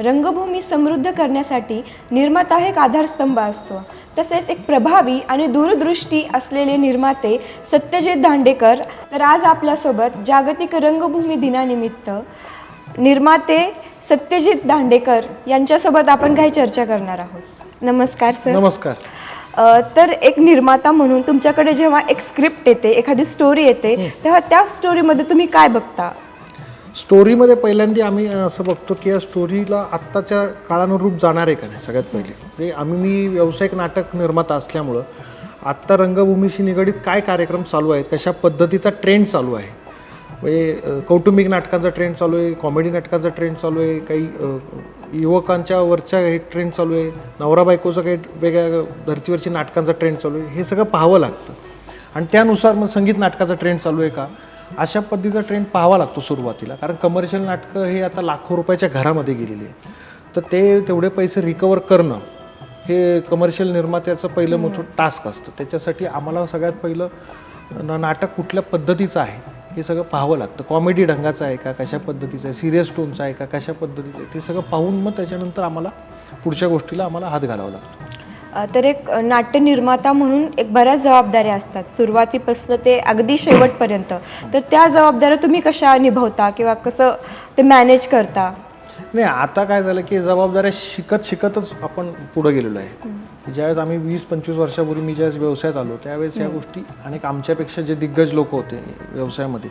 रंगभूमी समृद्ध करण्यासाठी निर्माता हा एक आधारस्तंभ असतो. तसेच एक प्रभावी आणि दूरदृष्टी असलेले निर्माते सत्यजित दांडेकर तर आज आपल्यासोबत जागतिक रंगभूमी दिनानिमित्त निर्माते सत्यजित दांडेकर यांच्यासोबत आपण काही चर्चा करणार आहोत. नमस्कार सर. नमस्कार. तर एक निर्माता म्हणून तुमच्याकडे जेव्हा एक स्क्रिप्ट येते एखादी स्टोरी येते तेव्हा त्या स्टोरीमध्ये तुम्ही काय बघता? स्टोरीमध्ये पहिल्यांदा आम्ही असं बघतो की या स्टोरीला आत्ताच्या काळानुरूप जाणार आहे का नाही सगळ्यात पहिले. म्हणजे आम्ही मी व्यावसायिक नाटक निर्माता असल्यामुळं आत्ता रंगभूमीशी निगडीत काय कार्यक्रम चालू आहेत कशा पद्धतीचा ट्रेंड चालू आहे? म्हणजे कौटुंबिक नाटकांचा ट्रेंड चालू आहे कॉमेडी नाटकांचा ट्रेंड चालू आहे काही युवकांच्या वरच्या काही ट्रेंड चालू आहे नवरा बायकोचं काही वेगळ्या धर्तीवरची नाटकांचा ट्रेंड चालू आहे हे सगळं पाहावं लागतं. आणि त्यानुसार मग संगीत नाटकाचा ट्रेंड चालू आहे का? अशा पद्धतीचा ट्रेंड पाहावा लागतो सुरुवातीला. कारण कमर्शियल नाटकं हे आता लाखो रुपयाच्या घरामध्ये गेलेली आहे तर ते तेवढे पैसे रिकवर करणं हे कमर्शियल निर्मात्याचं पहिलं मोठं टास्क असतं. त्याच्यासाठी आम्हाला सगळ्यात पहिलं न- नाटक कुठल्या पद्धतीचं आहे हे सगळं पाहावं लागतं. कॉमेडी ढंगाचं आहे का? कशा पद्धतीचं आहे? सिरियस टोनचं आहे का? कशा पद्धतीचं आहे? ते सगळं पाहून मग त्याच्यानंतर आम्हाला पुढच्या गोष्टीला आम्हाला हात घालावा लागतो. तर एक अ, नाट्य निर्माता म्हणून एक बऱ्याच जबाबदाऱ्या असतात. सुरुवातीपासून ते अगदी शेवटपर्यंत. तर त्या जबाबदाऱ्या तुम्ही कशा निभवता किंवा कसं ते मॅनेज करता? नाही आता काय झालं की जबाबदाऱ्या शिकत शिकतच आपण पुढे गेलेलो आहे. ज्यावेळेस आम्ही वीस पंचवीस वर्षापूर्वी मी ज्यावेळेस व्यवसायात आलो त्यावेळेस या गोष्टी अनेक आमच्यापेक्षा जे दिग्गज लोक होते व्यवसायामध्ये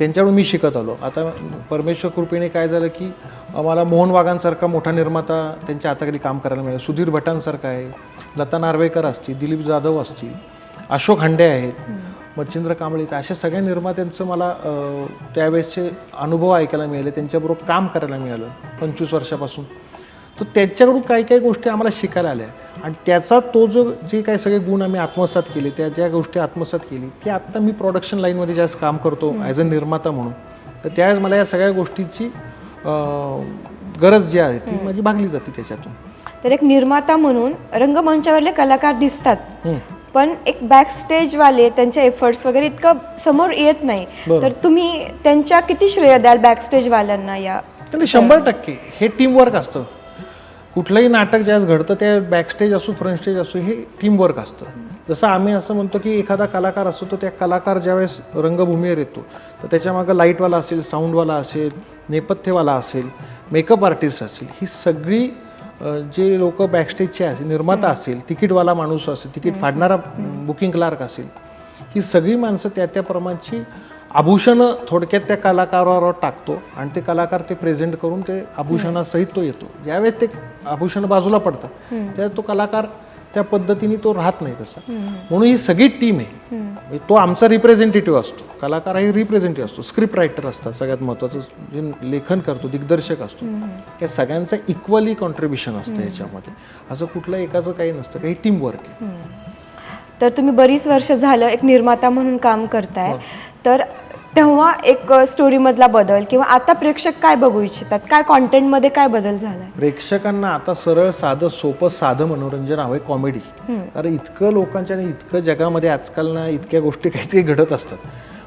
त्यांच्याकडून मी शिकत आलो. आता परमेश्वर कृपेने काय झालं की आम्हाला मोहन वाघांसारखा मोठा निर्माता त्यांच्या हाताखाली काम करायला मिळालं. सुधीर भटांसारखा आहे लता नार्वेकर असतील दिलीप जाधव असतील अशोक हांडे आहेत मच्छिंद्र कांबळे अशा सगळ्या निर्मात्यांचं मला त्यावेळेसचे अनुभव ऐकायला मिळाले. त्यांच्याबरोबर काम करायला मिळालं. पंचवीस वर्षापासून. तर त्यांच्याकडून काही काही गोष्टी आम्हाला शिकायला आल्या. आणि त्याचा तो जो जे काही सगळे गुण आम्ही आत्मसात केले त्या ज्या गोष्टी आत्मसात केली की आत्ता मी प्रोडक्शन लाईनमध्ये ज्यावेळेस काम करतो ॲज अ निर्माता म्हणून तर त्यावेळेस मला या सगळ्या गोष्टीची गरज जी आहे ती माझी भागली जाते त्याच्यातून. तर एक निर्माता म्हणून रंगमंचावरले कलाकार दिसतात. पण एक बॅक वाले त्यांचे एफर्ट्स वगैरे इतकं समोर येत नाही. तर तुम्ही त्यांच्या किती श्रेय द्याल बॅक वाल्यांना या? शंभर टक्के. हे टीमवर्क असतं. कुठलंही नाटक ज्यावेळेस घडतं त्या बॅकस्टेज असो फ्रंट स्टेज असो हे टीमवर्क असतं. जसं आम्ही असं म्हणतो की एखादा कलाकार असतो तर त्या कलाकार ज्यावेळेस रंगभूमीवर येतो तर त्याच्यामागं लाईटवाला असेल साऊंडवाला असेल नेपथ्यवाला असेल मेकअप आर्टिस्ट असेल ही सगळी जे लोक बॅकस्टेजचे असेल निर्माता असेल तिकीटवाला माणूस असेल तिकीट फाडणारा बुकिंग क्लार्क असेल ही सगळी माणसं त्या त्या प्रमाणची आभूषणं थोडक्यात त्या कलाकारावर टाकतो आणि ते कलाकार ते प्रेझेंट करून ते आभूषणासहित तो येतो. ज्यावेळेस ते आभूषण बाजूला पडतात त्यावेळेस तो कलाकार त्या पद्धतीने तो राहत नाही तसा. म्हणून ही सगळी टीम आहे. म्हणजे तो आमचा रिप्रेझेंटेटिव्ह असतो. कलाकार हा रिप्रेझेंटेटिव्ह असतो. स्क्रिप्ट रायटर असतात सगळ्यात महत्त्वाचं जे लेखन करतो दिग्दर्शक असतो. या सगळ्यांचं इक्वली कॉन्ट्रीब्युशन असतं याच्यामध्ये. असं कुठलं एकाचं काही नसतं. काही टीम वर्क आहे तर तुम्ही बरीच वर्ष झालं एक निर्माता म्हणून काम करताय. तर तेव्हा एक स्टोरी मधला बदल किंवा आता प्रेक्षक काय बघू इच्छितात? काय कॉन्टेंटमध्ये काय बदल झालाय? प्रेक्षकांना आता सरळ साधं सोपं साधं मनोरंजन हवंय कॉमेडी कारण इतकं लोकांच्या आणि इतकं जगामध्ये आजकाल ना इतक्या गोष्टी काही काही घडत असतात.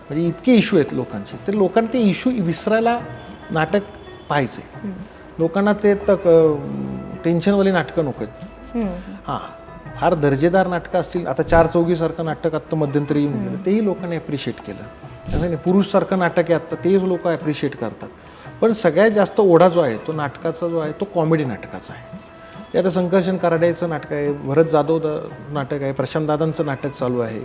म्हणजे इतके इश्यू आहेत लोकांचे. तर लोकांना ते इश्यू विसरायला नाटक पाहायचे लोकांना ते टेन्शनवाली नाटकं नको आहेत. हां. फार दर्जेदार नाटकं असतील. आता चार चौघीसारखं नाटक आत्ता मध्यंतरी येऊन गेलं. तेही लोकांनी ॲप्रिशिएट केलं. असं नाही पुरुषसारखं नाटक आहे आत्ता तेच लोक ॲप्रिशिएट करतात. पण सगळ्यात जास्त ओढा जो आहे तो नाटकाचा जो आहे तो कॉमेडी नाटकाचा आहे. हे आता संकर्षण कराड्याचं नाटक आहे भरत जाधव नाटक आहे प्रशांत दादांचं नाटक चालू आहे.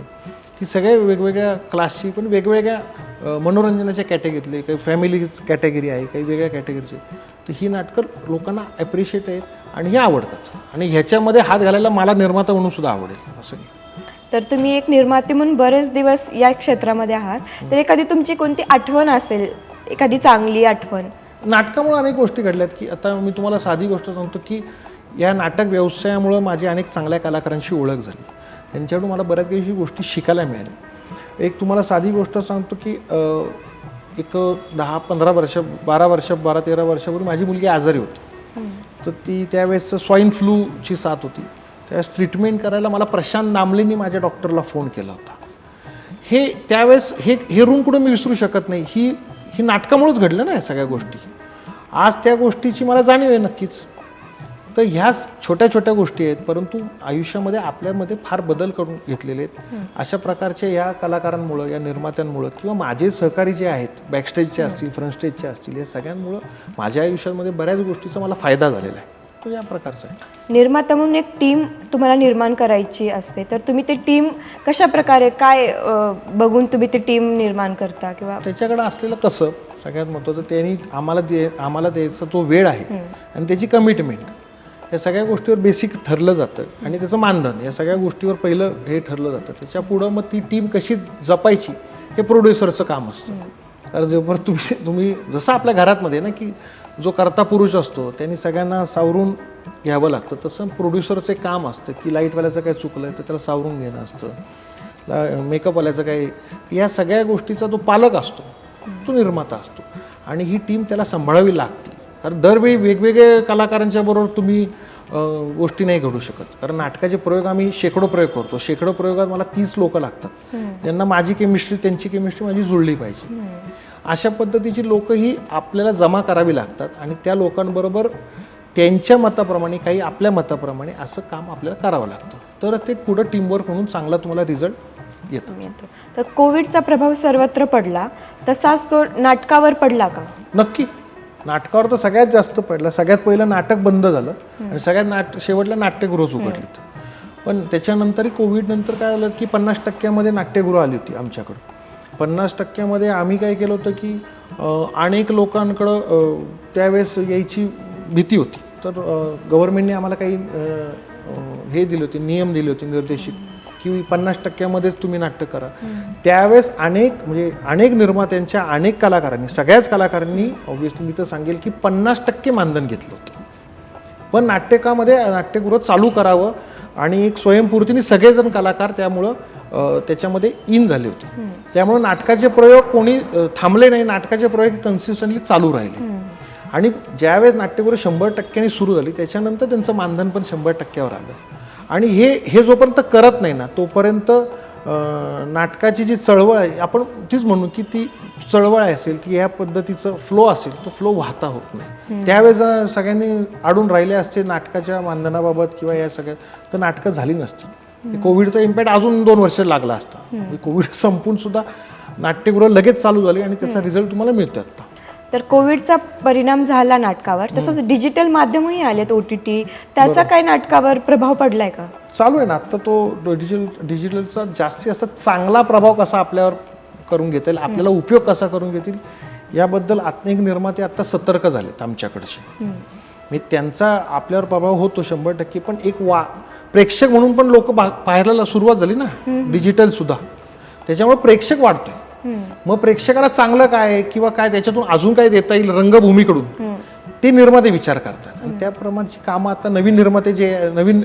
ही सगळ्या वेगवेगळ्या क्लासची पण वेगवेगळ्या मनोरंजनाच्या कॅटेगरीतले काही फॅमिली कॅटेगरी आहे काही वेगळ्या कॅटेगरीचे तर ही नाटकं लोकांना ॲप्रिशिएट आहेत. आणि हे आवडतात. आणि ह्याच्यामध्ये हात घालायला मला निर्माता म्हणून सुद्धा आवडेल असं तर तुम्ही एक निर्माते म्हणून बरेच दिवस या क्षेत्रामध्ये आहात. तर एखादी तुमची कोणती आठवण असेल? एखादी चांगली आठवण? नाटकामुळे अनेक गोष्टी घडल्यात की आता मी तुम्हाला साधी गोष्ट सांगतो की या नाटक व्यवसायामुळं माझी अनेक चांगल्या कलाकारांशी ओळख झाली. त्यांच्याकडून मला बऱ्याच काही गोष्टी शिकायला मिळाल्या. एक तुम्हाला साधी गोष्ट सांगतो की एक दहा पंधरा वर्ष बारा वर्ष बारा तेरा वर्षापूर्वी माझी मुलगी आजारी होती. तर ती त्यावेळेस स्वाईन फ्लूची साथ होती. त्यावेळेस ट्रीटमेंट करायला मला प्रशांत नामलेंनी माझ्या डॉक्टरला फोन केला होता. हे त्यावेळेस हे हे ऋण कुठं मी विसरू शकत नाही. ही ही नाटकामुळेच घडलं ना या सगळ्या गोष्टी. आज त्या गोष्टीची मला जाणीव आहे नक्कीच. तर ह्या छोट्या छोट्या गोष्टी आहेत परंतु आयुष्यामध्ये आपल्यामध्ये फार बदल करून घेतलेले आहेत. अशा प्रकारच्या या कलाकारांमुळं या निर्मात्यांमुळं किंवा माझे सहकारी जे आहेत बॅकस्टेजचे असतील फ्रंट स्टेजचे असतील या सगळ्यांमुळं माझ्या आयुष्यामध्ये बऱ्याच गोष्टीचा मला फायदा झालेला आहे. तो या प्रकारचा आहे. निर्माता म्हणून एक टीम तुम्हाला निर्माण करायची असते तर तुम्ही ते टीम कशा प्रकारे काय बघून तुम्ही ती टीम निर्माण करता किंवा? त्याच्याकडे असलेलं कसं सगळ्यात महत्त्वाचं त्यांनी आम्हाला दे आम्हाला द्यायचा जो वेळ आहे आणि त्याची कमिटमेंट या सगळ्या गोष्टीवर बेसिक ठरलं जातं. आणि त्याचं मानधन या सगळ्या गोष्टीवर पहिलं हे ठरलं जातं. त्याच्या पुढं मग ती टीम कशी जपायची हे प्रोड्युसरचं काम असतं. कारण जेव्हा तुम्ही तुम्ही जसं आपल्या घरातमध्ये ना की जो करता पुरुष असतो त्यांनी सगळ्यांना सावरून घ्यावं लागतं तसं प्रोड्युसरचं एक काम असतं की लाईटवाल्याचं काय चुकलं तर त्याला सावरून घेणं असतं. मेकअपवाल्याचं काय या सगळ्या गोष्टीचा जो पालक असतो. तो निर्माता असतो. आणि ही टीम त्याला सांभाळावी लागते. कारण दरवेळी वेगवेगळे कलाकारांच्या बरोबर तुम्ही गोष्टी नाही घडू शकत. कारण नाटकाचे प्रयोग आम्ही शेकडो प्रयोग करतो. शेकडो प्रयोगात मला तीस लोक लागतात. ज्यांना माझी केमिस्ट्री त्यांची केमिस्ट्री माझी जुळली पाहिजे. अशा पद्धतीची लोक ही आपल्याला जमा करावी लागतात आणि त्या लोकांबरोबर त्यांच्या मताप्रमाणे काही आपल्या मताप्रमाणे असं काम आपल्याला करावं लागतं. तर ते पुढं टीमवर्क म्हणून चांगला तुम्हाला रिझल्ट येतो येतो. तर कोविडचा प्रभाव सर्वत्र पडला. तसाच तो नाटकावर पडला का? नक्की. नाटकावर तर सगळ्यात जास्त पडलं. सगळ्यात पहिलं नाटक बंद झालं. आणि सगळ्यात नाट शेवटला नाट्यगृहच उघडलीत. पण त्याच्यानंतरही कोविड नंतर काय झालं की पन्नास टक्क्यामध्ये नाट्यगृह आली होती आमच्याकडं. पन्नास टक्क्यामध्ये आम्ही काय केलं होतं की अनेक लोकांकडं त्यावेळेस यायची भीती होती. तर गव्हर्मेंटने आम्हाला काही हे दिले होते नियम दिले होते निर्देशित की पन्नास टक्क्यामध्येच तुम्ही नाट्य करा. त्यावेळेस अनेक म्हणजे अनेक निर्मात्यांच्या अनेक कलाकारांनी सगळ्याच कलाकारांनी ऑब्व्हियसली मी तर सांगेल की पन्नास टक्के मानधन घेतलं होतं. पण नाट्यकामध्ये नाट्यगृह चालू करावं आणि एक स्वयंपूर्तीने सगळेजण कलाकार त्यामुळं त्याच्यामध्ये इन झाले होते. त्यामुळे नाटकाचे प्रयोग कोणी थांबले नाही नाटकाचे प्रयोग कन्सिस्टंटली चालू राहिले. आणि ज्यावेळेस नाट्यगृह शंभर टक्क्यांनी सुरू झाली त्याच्यानंतर त्यांचं मानधन पण शंभर टक्क्यावर आलं. आणि हे हे जोपर्यंत करत नाही ना तोपर्यंत नाटकाची जी चळवळ आहे आपण तीच म्हणू की ती चळवळ असेल ती या पद्धतीचं फ्लो असेल तो फ्लो वाहता होत नाही. त्यावेळेस सगळ्यांनी अडून राहिले असते नाटकाच्या मानधनाबाबत किंवा या सगळ्या तर नाटकं झाली नसती कोविडचा इम्पॅक्ट अजून दोन वर्ष लागला असता. कोविड संपून सुद्धा नाट्यगृह लगेच चालू झाली आणि त्याचा रिझल्ट तुम्हाला मिळतो आता. तर कोविडचा परिणाम झाला नाटकावर. तसंच डिजिटल माध्यमही आलेत ओ टी टी त्याचा काय नाटकावर प्रभाव पडलाय का? चालू आहे ना. आत्ता तो डिजिटल डिजिटलचा जास्तीत जास्त चांगला प्रभाव कसा आपल्यावर करून घेता येईल आपल्याला उपयोग कसा करून घेतील याबद्दल अनेक निर्माते आत्ता सतर्क झालेत आमच्याकडचे. मी त्यांचा आपल्यावर प्रभाव होतो शंभर टक्के पण एक वा प्रेक्षक म्हणून पण लोक पाहायला सुरुवात झाली ना. डिजिटल सुद्धा. त्याच्यामुळे प्रेक्षक वाढतोय. मग प्रेक्षकाला चांगलं काय आहे किंवा काय त्याच्यातून अजून काय देता येईल रंगभूमीकडून? ते निर्माते विचार करतात. आणि त्याप्रमाणची कामं आता नवीन निर्माते जे नवीन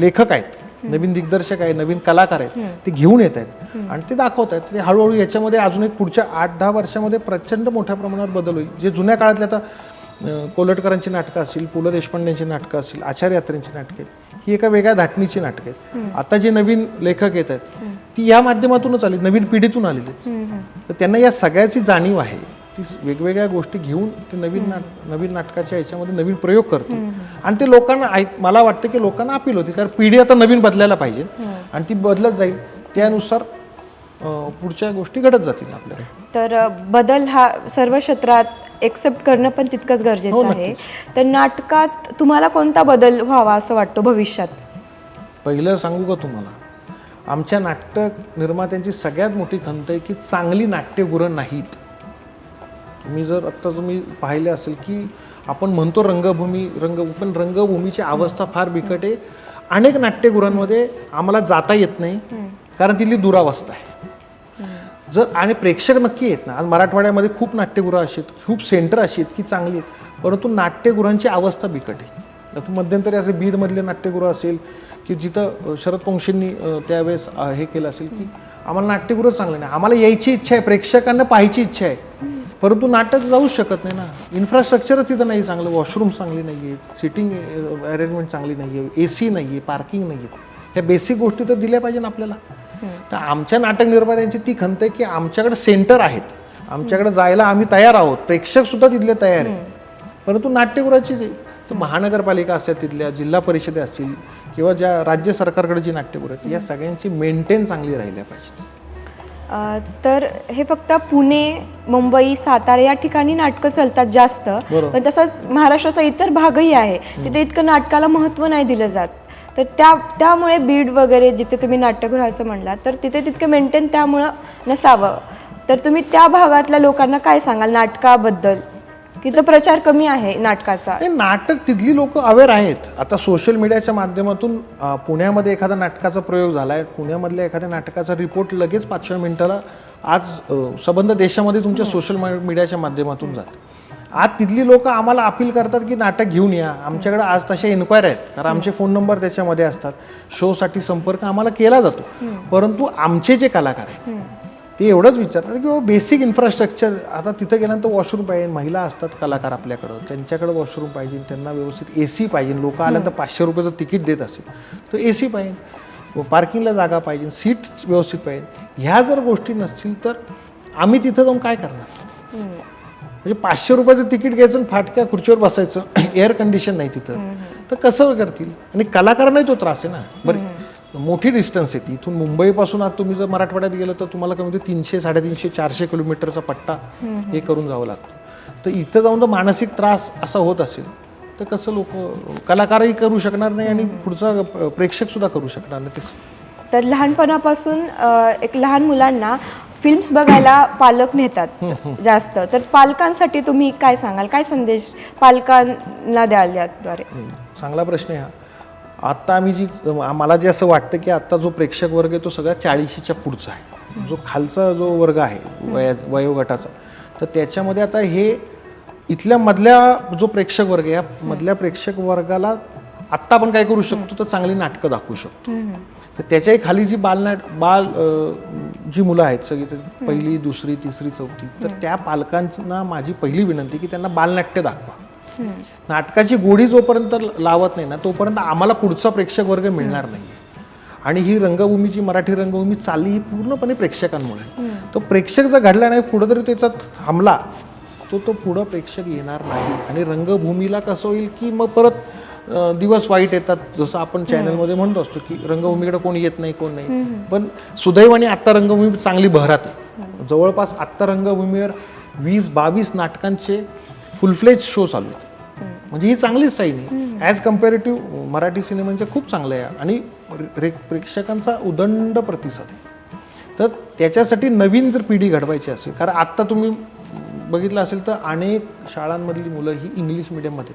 लेखक आहेत नवीन दिग्दर्शक आहेत नवीन कलाकार आहेत ते घेऊन येत आहेत. आणि ते दाखवत आहेत. ते हळूहळू याच्यामध्ये अजून एक पुढच्या आठ दहा वर्षामध्ये प्रचंड मोठ्या प्रमाणावर बदल होईल. जे जुन्या काळातले आता कोलटकरांची नाटकं असतील पु ल देशपांडेंची नाटकं असतील आचार्य यात्रेंची नाटकं आहेत ही एका वेगळ्या धाटणीची नाटकं आहेत. आता जे नवीन लेखक येत आहेत ती या माध्यमातूनच आली नवीन पिढीतून आलेली तर त्यांना या सगळ्याची जाणीव आहे. ती वेगवेगळ्या गोष्टी घेऊन ते नवीन नाट नवीन नाटकाच्या याच्यामध्ये नवीन प्रयोग करते. आणि ते लोकांना ऐक मला वाटतं की लोकांना अपील होती कारण पिढी आता नवीन बदलायला पाहिजे. आणि ती बदलत जाईल त्यानुसार पुढच्या गोष्टी घडत जातील आपल्याला तर बदल हा सर्व क्षेत्रात एक्सेप्ट करणं पण तितकंच हो, गरजेचं आहे तर नाटकात तुम्हाला कोणता बदल व्हावा असं वाटतं भविष्यात? पहिलं सांगू का तुम्हाला? आमच्या नाटक निर्मात्यांची सगळ्यात मोठी खंत आहे की चांगली नाट्यगृह नाहीत. तुम्ही जर आत्ता तुम्ही पाहिले असेल की आपण म्हणतो रंगभूमी रंग पण रंगभूमीची अवस्था फार बिकट आहे. अनेक नाट्यगृहांमध्ये आम्हाला जाता येत नाही कारण तिथली दुरावस्था आहे. जर आणि प्रेक्षक नक्की आहेत ना आज मराठवाड्यामध्ये खूप नाट्यगृह अशी आहेत खूप सेंटर अशी आहेत की चांगली आहेत परंतु नाट्यगृहांची अवस्था बिकट आहे. आता मध्यंतरी असे बीडमधले नाट्यगृह असेल की जिथं शरद पंक्षींनी त्यावेळेस हे केलं असेल की आम्हाला नाट्यगृह चांगलं नाही. आम्हाला यायची इच्छा आहे प्रेक्षकांना पाहायची इच्छा आहे. परंतु नाटक जाऊच शकत नाही ना. इन्फ्रास्ट्रक्चरच तिथं नाही चांगलं वॉशरूम चांगली नाही आहेत सिटिंग अरेंजमेंट चांगली नाही आहे ए सी नाही आहे पार्किंग नाही आहेत. ह्या बेसिक गोष्टी तर दिल्या पाहिजे ना आपल्याला. तर आमच्या नाटक निर्मात्यांची ती खंत आहे की आमच्याकडे सेंटर आहेत. आमच्याकडे जायला आम्ही तयार आहोत. प्रेक्षकसुद्धा तिथले तयार आहे परंतु नाट्यगृहाची तर महानगरपालिका असतील तिथल्या जिल्हा परिषदे असतील किंवा ज्या राज्य सरकारकडे जी नाट्यगृह आहेत या सगळ्यांची मेंटेन चांगली राहिल्या पाहिजे अ, तर हे फक्त पुणे मुंबई सातारा या ठिकाणी नाटकं चालतात जास्त. बरोबर. पण तसंच महाराष्ट्राचा इतर भागही आहे तिथे इतकं नाटकाला महत्त्व नाही दिलं जात. तर त्या त्यामुळे बीड वगैरे जिथे तुम्ही नाट्यगृहाचं म्हणलात तर तिथे तितकं मेंटेन त्यामुळं नसावं. तर तुम्ही त्या भागातल्या लोकांना काय सांगाल नाटकाबद्दल? की तो प्रचार कमी आहे नाटकाचा. हे नाटक तिथली लोक अवेअर आहेत. आता सोशल मीडियाच्या माध्यमातून अं, पुण्यामध्ये एखादा नाटकाचा प्रयोग झाला आहे पुण्यामधल्या एखाद्या नाटकाचा रिपोर्ट लगेच पाचव्या मिनिटाला आज अं, संबंध देशामध्ये तुमच्या सोशल मीडियाच्या माध्यमातून जात. आज तिथली लोक आम्हाला अपील करतात की नाटक घेऊन या. आमच्याकडे आज तशा इन्क्वायरी आहेत. कारण आमचे फोन नंबर त्याच्यामध्ये असतात. शोसाठी संपर्क आम्हाला केला जातो. परंतु आमचे जे कलाकार आहेत ते एवढंच विचारतात की बेसिक इन्फ्रास्ट्रक्चर आता तिथं गेल्यानंतर वॉशरूम पाहिजे महिला असतात कलाकार आपल्याकडं त्यांच्याकडे वॉशरूम पाहिजे त्यांना व्यवस्थित ए सी पाहिजे लोक आल्यानंतर पाचशे रुपयाचं तिकीट देत असेल तर ए सी पाहिजे. पार्किंगला जागा पाहिजे सीट व्यवस्थित पाहिजे. ह्या जर गोष्टी नसतील तर आम्ही तिथं जाऊन काय करणार? म्हणजे पाचशे रुपयाचं तिकीट घ्यायचं आणि फाटक्या खुर्चीवर बसायचं एअर कंडिशन नाही तिथं. तर कसं करतील? आणि कलाकारांनाही तो त्रास आहे ना. बरं मोठी डिस्टन्स आहे ती. इथून मुंबईपासून आज तुम्ही जर मराठवाड्यात गेलं तर तुम्हाला कमी होते तीनशे साडेतीनशे चारशे किलोमीटरचा पट्टा हे करून जावं लागतं. तर इथं जाऊन जर मानसिक त्रास असा होत असेल तर कसं लोक कलाकारही करू शकणार नाही आणि पुढचा प्रेक्षक सुद्धा करू शकणार नाही. ते तर लहानपणापासून एक लहान मुलांना फिल्म्स बघायला पालक नेतात जास्त. तर पालकांसाठी तुम्ही काय सांगाल? काय संदेश पालकांना द्याल याद्वारे? चांगला प्रश्न आहे हा. आत्ता आम्ही जी मला जे असं वाटतं की आत्ता जो प्रेक्षक वर्ग आहे तो सगळा चाळीशीच्या पुढचा आहे. जो खालचा जो वर्ग आहे वया वयोगटाचा तर त्याच्यामध्ये आता हे इथल्या मधल्या जो प्रेक्षक वर्ग आहे या मधल्या प्रेक्षक वर्गाला आत्ता आपण काय करू शकतो तर चांगली नाटकं दाखवू शकतो. तर त्याच्याही खाली जी बालनाट बाल जी मुलं आहेत सगळी तर पहिली दुसरी तिसरी चौथी तर त्या पालकांना माझी पहिली विनंती की त्यांना बालनाट्य दाखवा. नाटकाची गोडी जोपर्यंत लावत नाही ना तोपर्यंत आम्हाला पुढचा प्रेक्षक वर्ग मिळणार नाही आणि ही रंगभूमीची मराठी रंगभूमी चालली ही पूर्णपणे प्रेक्षकांमुळे तो प्रेक्षक जर घडला नाही पुढं तरी त्याचा थांबला तो तो पुढं प्रेक्षक येणार नाही. आणि रंगभूमीला कसं होईल की मग परत दिवस वाईट येतात. जसं आपण चॅनलमध्ये म्हणतो असतो की रंगभूमीकडे कोण येत नाही कोण नाही. पण सुदैवाने आत्ता रंगभूमी चांगली बहरात आहे. जवळपास आत्ता रंगभूमीवर वीस बावीस नाटकांचे फुलफ्लेज शो चालू आहेत. म्हणजे ही चांगलीच साईन आहे ॲज कम्पॅरेटिव्ह मराठी सिनेमांच्या खूप चांगलं आहे. आणि रे प्रेक्षकांचा उदंड प्रतिसाद. आहे तर त्याच्यासाठी नवीन जर पिढी घडवायची असेल कारण आत्ता तुम्ही बघितलं असेल तर अनेक शाळांमधली मुलं ही इंग्लिश मिडियममध्ये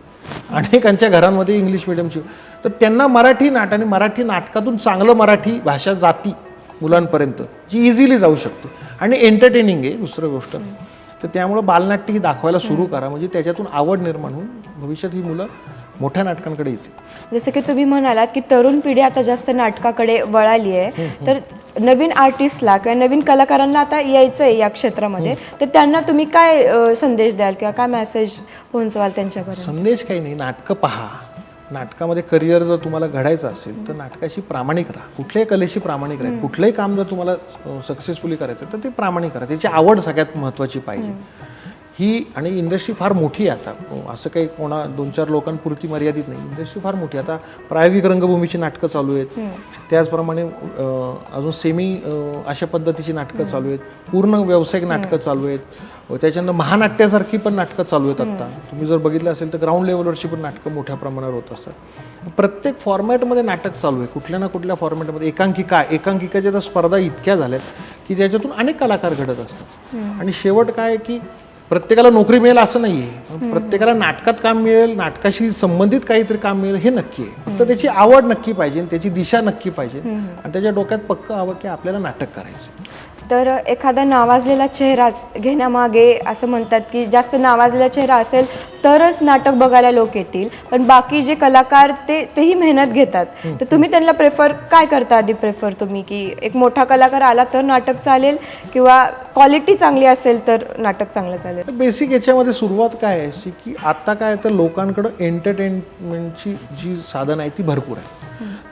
अनेकांच्या घरांमध्ये इंग्लिश मिडियमची तर त्यांना मराठी नाट आणि मराठी नाटकातून चांगलं मराठी भाषा जाती मुलांपर्यंत जी इझिली जाऊ शकते. आणि एंटरटेनिंग आहे दुसरं गोष्ट तर त्यामुळं बालनाट्य ही दाखवायला सुरू करा. म्हणजे त्याच्यातून आवड निर्माण होऊन भविष्यात ही मुलं मोठ्या नाटकांकडे येतील. जसं की तुम्ही म्हणालात की तरुण पिढी आता जास्त नाटकाकडे वळाली आहे. तर नवीन आर्टिस्टला किंवा नवीन कलाकारांना आता यायचं आहे या क्षेत्रामध्ये. तर त्यांना तुम्ही काय संदेश द्याल किंवा काय मेसेज पोहोचवाल त्यांच्यापर्यंत? संदेश काही नाही. नाटकं पहा. नाटकामध्ये करिअर जर तुम्हाला घडायचं असेल तर नाटकाशी प्रामाणिक राहा. कुठल्याही कलेशी प्रामाणिक राहा. कुठलंही काम जर तुम्हाला सक्सेसफुली करायचं तर ते प्रामाणिक करा त्याची आवड सगळ्यात महत्त्वाची पाहिजे. ही आणि इंडस्ट्री फार मोठी आहे आता. असं काही कोणा दोन चार लोकांपुरती मर्यादित नाही. इंडस्ट्री फार मोठी आहे. आता प्रायोगिक रंगभूमीची नाटकं चालू आहेत. त्याचप्रमाणे अजून सेमी अशा पद्धतीची नाटकं चालू आहेत. पूर्ण व्यावसायिक नाटकं चालू आहेत. त्याच्यानंतर महानाट्यासारखी पण नाटकं चालू आहेत आत्ता तुम्ही जर बघितलं असेल तर ग्राउंड लेवलवरची पण नाटकं मोठ्या प्रमाणावर होत असतात. प्रत्येक फॉर्मॅटमध्ये नाटक चालू आहे. कुठल्या ना कुठल्या फॉर्मॅटमध्ये एकांकिका एकांकिकाच्या तर स्पर्धा इतक्या झाल्यात की ज्याच्यातून अनेक कलाकार घडत असतात. आणि शेवट काय की प्रत्येकाला नोकरी मिळेल असं नाही आहे प्रत्येकाला नाटकात काम मिळेल नाटकाशी संबंधित काहीतरी काम मिळेल हे नक्की आहे फक्त त्याची आवड नक्की पाहिजे त्याची दिशा नक्की पाहिजे. आणि त्याच्या डोक्यात पक्क हवं की आपल्याला नाटक करायचं तर एखादा नावाजलेला चेहराच घेण्यामागे असं म्हणतात की जास्त नावाजलेला चेहरा असेल तरच नाटक बघायला लोक येतील. पण बाकी जे कलाकार ते तेही मेहनत घेतात. तर तुम्ही त्यांना प्रेफर काय करता आधी प्रेफर तुम्ही? की एक मोठा कलाकार आला तर नाटक चालेल किंवा क्वालिटी चांगली असेल तर नाटक चांगलं चालेल? बेसिक याच्यामध्ये सुरुवात काय आहे अशी की आता काय तर लोकांकडं एंटरटेनमेंटची जी साधन आहे ती भरपूर आहे.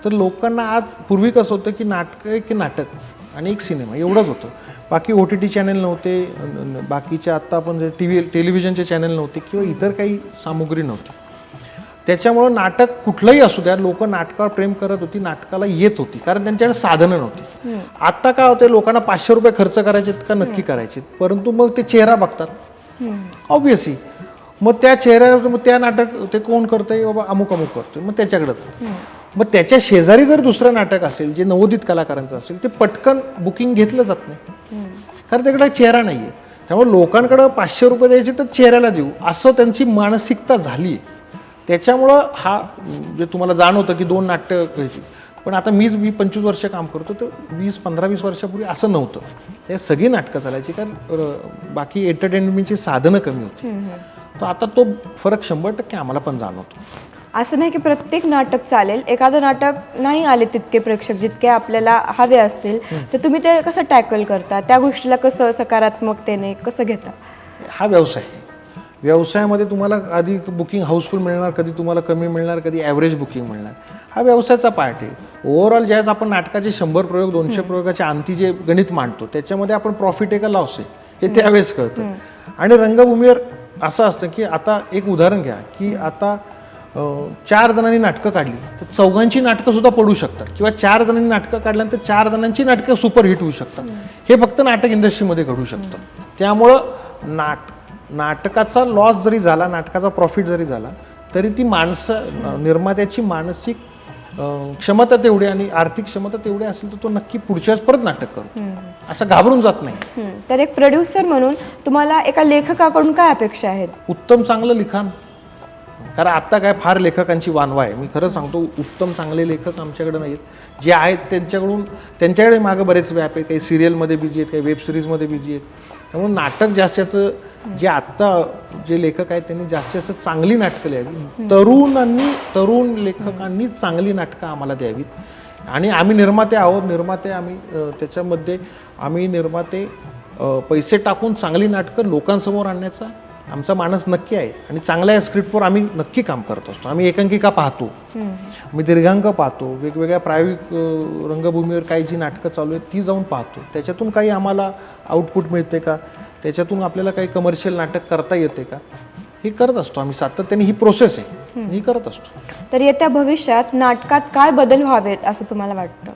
तर लोकांना आज पूर्वी कसं होतं की नाटक आहे की नाटक. आणि एक सिनेमा एवढंच होतं. बाकी ओ टी टी चॅनल नव्हते न- न- बाकीचे आत्ता आपण जे टी व्ही टेलिव्हिजनचे चॅनल नव्हते किंवा इतर काही सामुग्री नव्हती. त्याच्यामुळं नाटक कुठलंही असू द्या लोक नाटकावर प्रेम करत होती नाटकाला येत होती कारण त्यांच्याकडे साधनं नव्हती. आत्ता काय होते लोकांना पाचशे रुपये खर्च करायचे का नक्की करायचे परंतु मग ते चेहरा बघतात. ऑब्वियसली मग त्या चेहऱ्यावर मग त्या नाटक ते कोण करतंय? बाबा अमुक अमुक करतोय. मग त्याच्याकडे. मग त्याच्या शेजारी जर दुसरं नाटक असेल जे नवोदित कलाकारांचं असेल ते पटकन बुकिंग घेतलं जात नाही. कारण त्याकडे चेहरा नाही आहे त्यामुळे लोकांकडं पाचशे रुपये द्यायचे तर चेहऱ्याला देऊ. असं त्यांची मानसिकता झाली आहे त्याच्यामुळं हा जे तुम्हाला जाणवतं की दोन नाट्य करायची पण आता मीच मी पंचवीस वर्ष काम करतो तर वीस पंधरा वीस वर्षापूर्वी असं नव्हतं. ते सगळी नाटकं चालायची कारण बाकी एंटरटेनमेंटची साधनं कमी होती. तर आता तो फरक शंभर टक्के आम्हाला पण जाणवतो. असं नाही की प्रत्येक नाटक चालेल. एखादं नाटक नाही आले तितके प्रेक्षक जितके आपल्याला हवे असतील तर तुम्ही ते कसं टॅकल करता? त्या गोष्टीला कसं सकारात्मकतेने कसं घेता? हा व्यवसाय. व्यवसायामध्ये तुम्हाला आधी बुकिंग हाऊसफुल मिळणार कधी तुम्हाला कमी मिळणार कधी ॲव्हरेज बुकिंग मिळणार. हा व्यवसायाचा पार्ट आहे. ओव्हरऑल ज्यावेळेस आपण नाटकाचे शंभर प्रयोग दोनशे प्रयोगाच्या अंती जे गणित मांडतो त्याच्यामध्ये आपण प्रॉफिट आहे का लॉस आहे हे त्यावेळेस कळतं. आणि रंगभूमीवर असं असतं की आता एक उदाहरण घ्या की आता चार जणांनी नाटकं काढली. तर चौघांची नाटकं सुद्धा पडू शकतात. किंवा चार जणांनी नाटकं काढल्यानंतर चार जणांची नाटकं सुपरहिट होऊ शकतात. हे फक्त नाटक इंडस्ट्रीमध्ये घडू शकतं. त्यामुळं नाट नाटकाचा लॉस जरी झाला नाटकाचा प्रॉफिट जरी झाला तरी ती माणसं निर्मात्याची मानसिक क्षमता तेवढी आणि आर्थिक क्षमता तेवढी असेल तर तो नक्की पुढच्याच परत नाटक करतो असं घाबरून जात नाही. तर एक प्रोड्युसर म्हणून तुम्हाला एका लेखकाकडून काय अपेक्षा आहेत? उत्तम चांगलं लिखाण. कारण आत्ता काय फार लेखकांची वानवा आहे. मी खरं सांगतो उत्तम चांगले लेखक आमच्याकडे नाहीत. जे आहेत त्यांच्याकडून त्यांच्याकडे मागं बरेच व्याप आहे काही सिरियलमध्ये बिझी आहेत काही वेब सिरीजमध्ये बिझी आहेत. त्यामुळे नाटक जास्तीचं जे आत्ता जे लेखक आहेत त्यांनी जास्तीत जास्त चांगली नाटकं लिहावी तरुणांनी तरुण लेखकांनी चांगली नाटकं आम्हाला द्यावीत. आणि आम्ही निर्माते आहोत. निर्माते आम्ही त्याच्यामध्ये आम्ही निर्माते पैसे टाकून चांगली नाटकं लोकांसमोर आणण्याचा आमचा मानस नक्की आहे. आणि चांगल्या स्क्रिप्टवर आम्ही नक्की काम करत असतो. आम्ही एकांकिका पाहतो. आम्ही दीर्घांक पाहतो. वेगवेगळ्या प्रायोगिक रंगभूमीवर काही जी नाटकं चालू आहेत ती जाऊन पाहतो. त्याच्यातून काही आम्हाला आउटपुट मिळते का? त्याच्यातून आपल्याला काही कमर्शियल नाटक करता येते का? हे करत असतो आम्ही. सातत्याने ही प्रोसेस आहे. ही करत असतो. तर येत्या भविष्यात नाटकात काय बदल व्हावेत असं तुम्हाला वाटतं?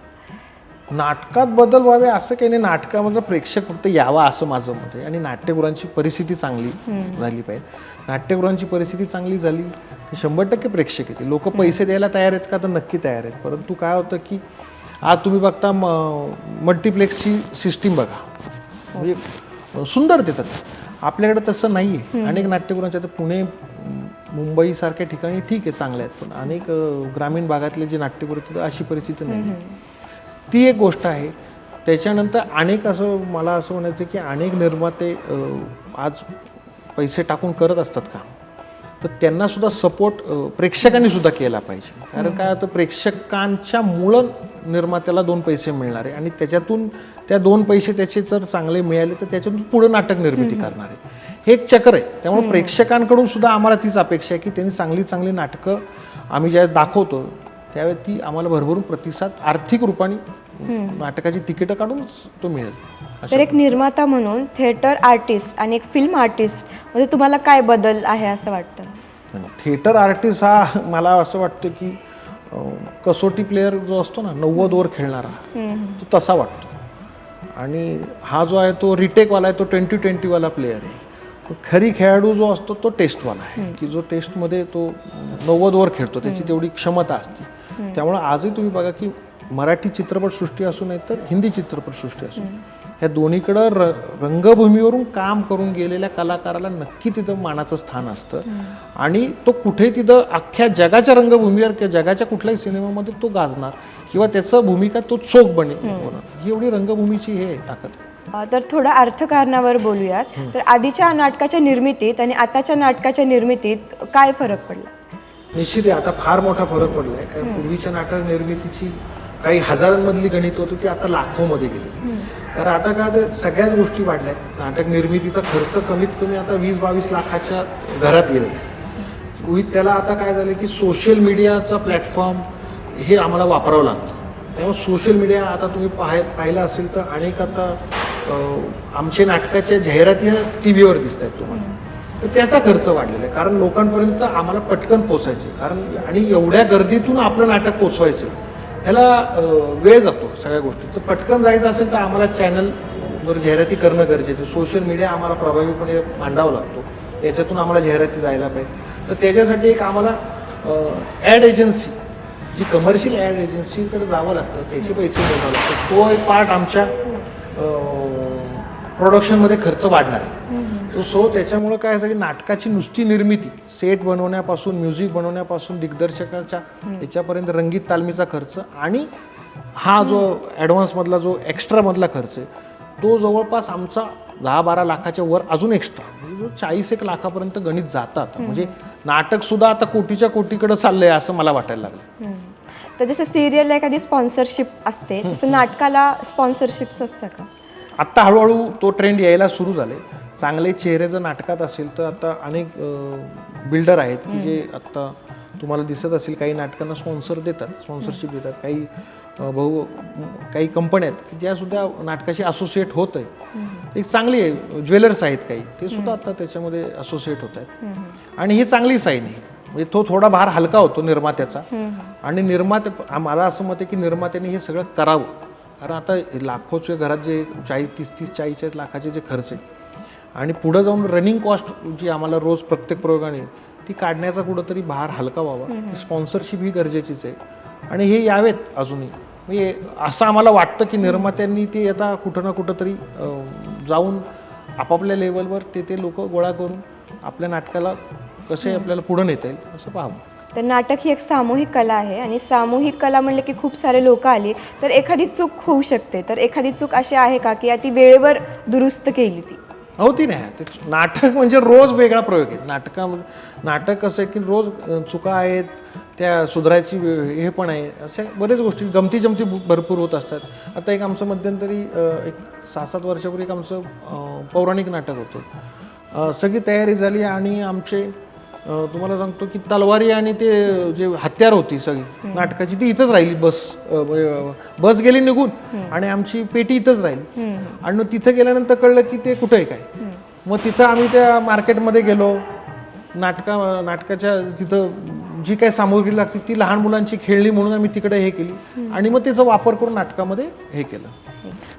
नाटकात बदल व्हावे असं काही नाही. नाटकामध्ये प्रेक्षक फक्त यावा असं माझं मत आहे. आणि नाट्यगृहांची परिस्थिती चांगली झाली पाहिजे. नाट्यगृहांची परिस्थिती चांगली झाली तर शंभर टक्के प्रेक्षक येतील. लोक पैसे द्यायला तयार आहेत का? तर नक्की तयार आहेत. परंतु काय होतं की आज तुम्ही बघता म मल्टिप्लेक्सची सिस्टीम बघा. म्हणजे सुंदर देतात. आपल्याकडे तसं नाही आहे अनेक नाट्यगृहांच्या आता पुणे मुंबई सारख्या ठिकाणी ठीक आहे चांगल्या आहेत. पण अनेक ग्रामीण भागातले जे नाट्यगृह अशी परिस्थिती नाही ती एक गोष्ट आहे. त्याच्यानंतर अनेक असं मला असं म्हणायचं की अनेक निर्माते आज पैसे टाकून करत असतात का? तर त्यांना सुद्धा सपोर्ट प्रेक्षकांनी सुद्धा केला पाहिजे. कारण काय होतं प्रेक्षकांच्या मुळं निर्मात्याला दोन पैसे मिळणार आहे आणि त्याच्यातून त्या दोन पैसे त्याचे जर चांगले मिळाले तर त्याच्यातून पुढे नाटक निर्मिती करणार आहे. हे एक चक्र आहे. त्यामुळे प्रेक्षकांकडून सुद्धा आम्हाला तीच अपेक्षा आहे की त्यांनी चांगली चांगली नाटकं आम्ही ज्यावेळेस दाखवतो त्यावेळेस ती आम्हाला भरभरून प्रतिसाद आर्थिक रूपाने नाटकाची तिकीटं काढून तो मिळेल. तर एक निर्माता म्हणून थिएटर आर्टिस्ट आणि एक फिल्म आर्टिस्टमध्ये तुम्हाला काय बदल आहे असं वाटतं? थिएटर आर्टिस्ट हा मला असं वाटतं की कसोटी प्लेअर जो असतो ना नव्वद ओव्हर खेळणारा तो तसा वाटतो. आणि हा जो आहे तो रिटेकवाला आहे तो ट्वेंटी ट्वेंटीवाला प्लेअर आहे. खरी खेळाडू जो असतो तो टेस्टवाला आहे. की जो टेस्टमध्ये तो नव्वद ओव्हर खेळतो त्याची तेवढी क्षमता असते. त्यामुळं आजही तुम्ही बघा की मराठी चित्रपटसृष्टी असू नाही तर हिंदी चित्रपटसृष्टी असू ह्या दोन्हीकडं र रंगभूमीवरून काम करून गेलेल्या कलाकाराला नक्की तिथं मानाचं स्थान असतं. आणि तो कुठे तिथं अख्ख्या जगाच्या रंगभूमीवर किंवा जगाच्या कुठल्याही सिनेमामध्ये तो गाजणार किंवा त्याचं भूमिका तो चोख बनेल होणार ही एवढी रंगभूमीची हे ताकद तर थोडं अर्थकारणावर बोलूयात. तर आधीच्या नाटकाच्या निर्मितीत आणि आताच्या नाटकाच्या निर्मितीत काय फरक पडला? निश्चित आहे आता फार मोठा फरक पडलाय. कारण पूर्वीच्या नाटक निर्मितीची काही हजारांमधली गणित होती ती आता लाखोमध्ये गेली. कारण आता काय आता सगळ्याच गोष्टी वाढल्या नाटक निर्मितीचा खर्च कमीत कमी आता वीस बावीस लाखाच्या घरात गेले. विथ त्याला आता काय झालं की सोशल मीडियाचा प्लॅटफॉर्म हे आम्हाला वापरावं लागतं. त्यामुळे सोशल मीडिया आता तुम्ही पाहाय पाहिलं असेल तर अनेक आता अं, आमच्या नाटकाच्या जाहिराती टी व्हीवर दिसत आहेत तुम्हाला तर त्याचा खर्च वाढलेला आहे. कारण लोकांपर्यंत आम्हाला पटकन पोचायचे कारण आणि एवढ्या गर्दीतून आपलं नाटक पोचवायचं ह्याला वेळ जातो सगळ्या गोष्टी. तर पटकन जायचं असेल तर आम्हाला चॅनलवर जाहिराती करणं गरजेचं सोशल मीडिया आम्हाला प्रभावीपणे मांडावा लागतो. त्याच्यातून आम्हाला जाहिराती जायला पाहिजे. तर त्याच्यासाठी एक आम्हाला ॲड एजन्सी जी कमर्शियल ॲड एजन्सीकडे जावं लागतं. त्याचे पैसे द्यावं लागतात. तो एक पार्ट आमच्या प्रोडक्शनमध्ये खर्च वाढणार आहे. सो त्याच्यामुळं काय असं की नाटकाची नुसती निर्मिती सेट बनवण्यापासून म्युझिक बनवण्यापासून दिग्दर्शकाच्या याच्यापर्यंत रंगीत तालमीचा खर्च आणि हा जो ॲडव्हान्समधला जो एक्स्ट्रामधला खर्च आहे तो जवळपास आमचा दहा बारा लाखाच्या वर अजून एक्स्ट्रा म्हणजे जो चाळीस एक लाखापर्यंत गणित जातात. म्हणजे नाटक सुद्धा आता कोटीच्या कोटीकडे चाललंय असं मला वाटायला लागलं. तर जसं सिरियलला एखादी स्पॉन्सरशिप असते तसं नाटकाला स्पॉन्सरशिप्स असतं का? आत्ता हळूहळू तो ट्रेंड यायला सुरू झाले चांगले चेहरे जर नाटकात असेल तर आता अनेक बिल्डर आहेत की जे आत्ता तुम्हाला दिसत असेल काही नाटकांना स्पॉन्सर देतात स्पॉन्सरशिप देतात. काही भाऊ काही कंपन्या आहेत की ज्या सुद्धा नाटकाशी असोसिएट होत आहे एक चांगली आहे ज्वेलर्स आहेत काही ते सुद्धा आता त्याच्यामध्ये असोसिएट होत आहेत. आणि ही चांगली साईन आहे. म्हणजे तो थोडा भार हलका होतो निर्मात्याचा. आणि निर्माते मला असं मत आहे की निर्मात्याने हे सगळं करावं. कारण आता लाखोचे घरात जे चाळीस तीस तीस चाळीस लाखाचे जे खर्च आहे आणि पुढं जाऊन रनिंग कॉस्ट जी आम्हाला रोज प्रत्येक प्रयोगाने ती काढण्याचा कुठंतरी भार हलका व्हावा स्पॉन्सरशिप ही गरजेचीच आहे. आणि हे यावेत अजूनही. म्हणजे असं आम्हाला वाटतं की निर्मात्यांनी ते आता कुठं ना कुठं तरी जाऊन आपापल्या लेवलवर ते ते लोक गोळा करून आपल्या नाटकाला कसे आपल्याला पुढं नेता येईल असं पाहावं. तर नाटक ही एक सामूहिक कला आहे आणि सामूहिक कला म्हणलं की खूप सारे लोक आली तर एखादी चूक होऊ शकते. तर एखादी चूक अशी आहे का की ती वेळेवर दुरुस्त केली ती? होती नाही ते नाटक म्हणजे रोज वेगळा प्रयोग आहे. नाटका नाटक कसं आहे की रोज चुका आहेत त्या सुधारायची हे पण आहे. अशा बरेच गोष्टी गमती जमती भरपूर होत असतात. आता एक आमचं मध्यंतरी एक सहा सात वर्षापूर्वी एक आमचं पौराणिक नाटक होतं. सगळी तयारी झाली आणि आमचे तुम्हाला सांगतो की तलवारी आणि ते जे हत्यार होती सगळी नाटकाची ती इथंच राहिली बस बस गेली निघून आणि आमची पेटी इथंच राहिली. आणि मग तिथं गेल्यानंतर कळलं की ते कुठं आहे काय. मग तिथं आम्ही त्या मार्केटमध्ये गेलो. नाटका नाटकाच्या तिथं जी काही सामुग्री लागते ती लहान मुलांची खेळणी म्हणून आम्ही तिकडे हे केली. आणि मग त्याचा वापर करून नाटकामध्ये हे केलं.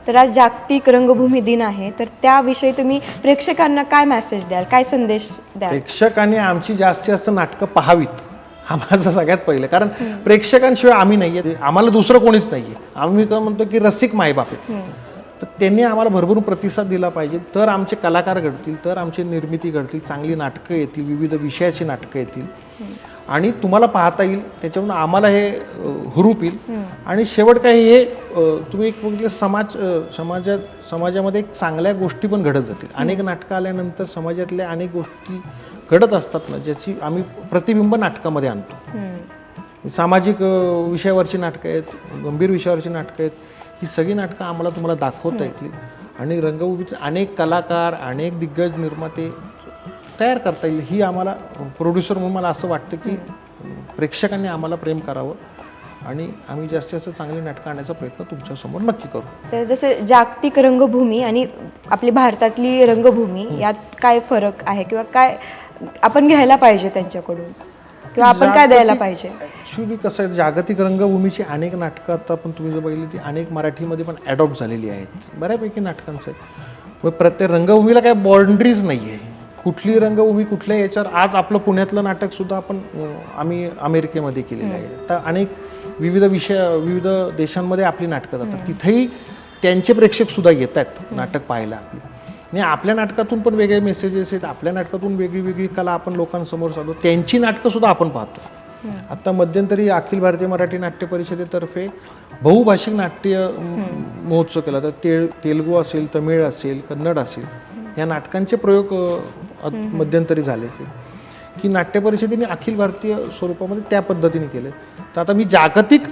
तर आज जागतिक रंगभूमी दिन आहे. तर त्याविषयी तुम्ही प्रेक्षकांना काय मेसेज द्याल? काय संदेश द्याल? प्रेक्षकांनी आमची जास्तीत जास्त नाटकं पाहावीत. हा माझं सगळ्यात पहिलं. कारण प्रेक्षकांशिवाय आम्ही नाही आहे आम्हाला दुसरं कोणीच नाही आहे आम्ही काय म्हणतो की रसिक मायबाप आहे तर त्यांनी आम्हाला भरभरून प्रतिसाद दिला पाहिजे. तर आमचे कलाकार घडतील तर आमची निर्मिती घडतील चांगली नाटकं येतील विविध विषयाची नाटकं येतील. आणि तुम्हाला पाहता येईल त्याच्यावरून आम्हाला हे हुरूप येईल. आणि शेवट काही हे तुम्ही एक बघितलं समाज समाजात समाजामध्ये एक चांगल्या गोष्टी पण घडत जातील. अनेक नाटकं आल्यानंतर समाजातल्या अनेक गोष्टी घडत असतात ना ज्याची आम्ही प्रतिबिंब नाटकामध्ये आणतो. सामाजिक विषयावरची नाटकं आहेत गंभीर विषयावरची नाटकं आहेत ही सगळी नाटकं आम्हाला तुम्हाला दाखवता येतील. आणि रंगभूमीचे अनेक कलाकार अनेक दिग्गज निर्माते तयार करता येईल ही आम्हाला प्रोड्युसर म्हणून मला असं वाटतं की प्रेक्षकांनी आम्हाला प्रेम करावं आणि आम्ही जास्तीत जास्त चांगली नाटकं आणण्याचा प्रयत्न तुमच्यासमोर नक्की करू. तर जसं जागतिक रंगभूमी आणि आपली भारतातली रंगभूमी यात काय फरक आहे किंवा काय आपण घ्यायला पाहिजे त्यांच्याकडून? किंवा आपण काय द्यायला पाहिजे? ॲक्च्युली कसं आहे जागतिक रंगभूमीची अनेक नाटकं आता पण तुम्ही जर बघितली ती अनेक मराठीमध्ये पण ॲडॉप्ट झालेली आहेत. बऱ्यापैकी नाटकांचं आहे. मग प्रत्येक रंगभूमीला काय बाउंड्रीज नाही आहे कुठली रंगभूमी कुठल्या याच्यावर आज आपलं पुण्यातलं नाटक सुद्धा आपण आम्ही अमेरिकेमध्ये केलेलं आहे. तर अनेक विविध विषय विविध देशांमध्ये आपली नाटकं जातात. तिथेही त्यांचे प्रेक्षक सुद्धा येत आहेत नाटक पाहायला. आपली आणि आपल्या नाटकातून पण वेगळे मेसेजेस आहेत. आपल्या नाटकातून वेगळी वेगळी कला आपण लोकांसमोर साधतो. त्यांची नाटकं सुद्धा आपण पाहतो. आता मध्यंतरी अखिल भारतीय मराठी नाट्य परिषदेतर्फे बहुभाषिक नाट्य महोत्सव केला. तर ते तेलगू असेल तमिळ असेल कन्नड असेल. या नाटकांचे प्रयोग मध्यंतरी झाले ते. की नाट्य परिषदेने अखिल भारतीय स्वरूपामध्ये त्या पद्धतीने केले. तर आता मी जागतिक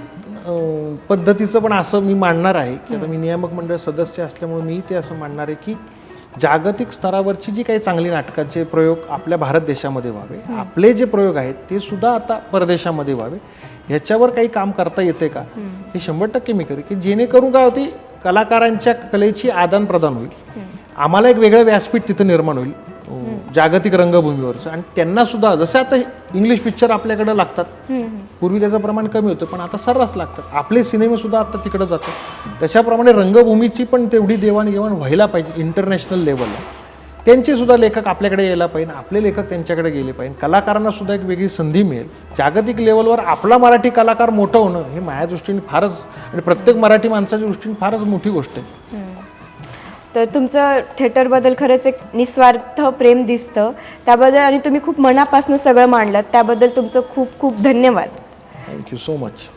पद्धतीचं पण असं मी मांडणार आहे. की आता मी नियामक मंडळ सदस्य असल्यामुळे मी ते असं मांडणार आहे की जागतिक स्तरावरची जी काही चांगली नाटकाचे प्रयोग आपल्या भारत देशामध्ये व्हावे आपले जे प्रयोग आहेत ते सुद्धा आता परदेशामध्ये व्हावे. ह्याच्यावर काही काम करता येते का? हे शंभर टक्के मी करेन. की जेणेकरून काय होते? कलाकारांच्या कलेची आदानप्रदान होईल. आम्हाला एक वेगळं व्यासपीठ तिथं निर्माण होईल. जागतिक रंगभूमीवरचं. आणि त्यांना सुद्धा जसं आता इंग्लिश पिक्चर आपल्याकडे लागतात. पूर्वी त्याचं प्रमाण कमी होतं पण आता सर्रास लागतात. आपले सिनेमे सुद्धा आता तिकडे जातात. त्याच्याप्रमाणे रंगभूमीची पण तेवढी देवाणघेवाण व्हायला पाहिजे इंटरनॅशनल लेवलला त्यांचे सुद्धा लेखक आपल्याकडे यायला पाहिजे आपले लेखक त्यांच्याकडे गेले पाहिजे. कलाकारांना सुद्धा एक वेगळी संधी मिळेल. जागतिक लेवलवर आपला मराठी कलाकार मोठं होणं हे माझ्या दृष्टीने फारच आणि प्रत्येक मराठी माणसाच्या दृष्टीने फारच मोठी गोष्ट आहे. तर तुमचं थिएटरबद्दल खरंच एक निस्वार्थ प्रेम दिसतं. त्याबद्दल आणि तुम्ही खूप मनापासून सगळं मांडलं त्याबद्दल तुमचं खूप खूप धन्यवाद. Thank you so much